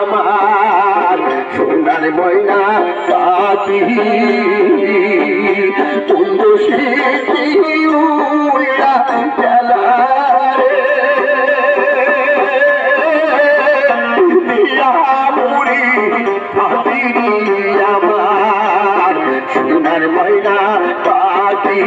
আমার সোনার ময়না পাখি। কুন্দ সে আমার সোনার ময়না পাখি।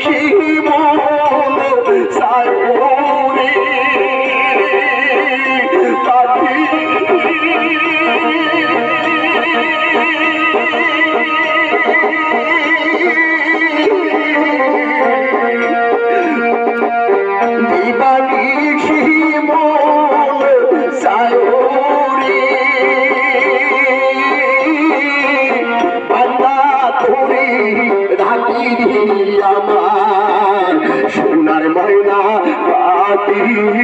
she Hallelujah.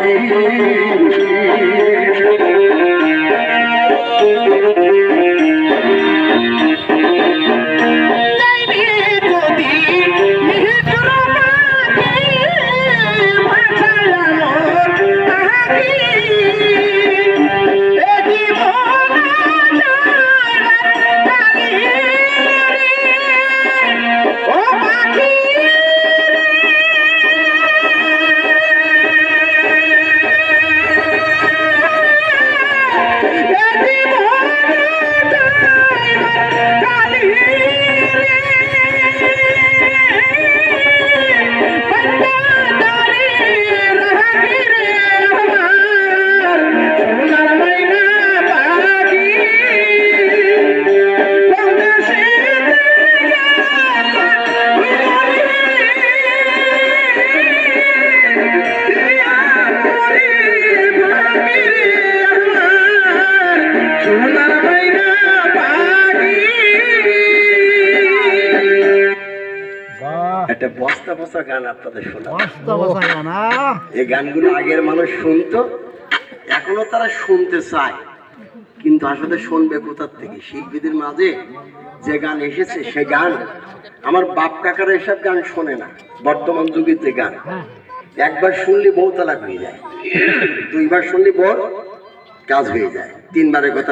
Thank you. বস্তা গান আপনাদের শোনা এই গানগুলো আগের মানুষ শুনতো এখনও তারা শুনতে চায়। কিন্তু আসলে শুনবে কোথার থেকে? শিল্পীদের মাঝে যে গান এসেছে সে গান আমার বাপ কাকারা এসব গান শোনে না বর্তমান যুগের যে গান একবার শুনলে বউ তালাক হয়ে যায়। দুইবার শুনলে বর কাজ হয়ে যায়। তিনবারের কথা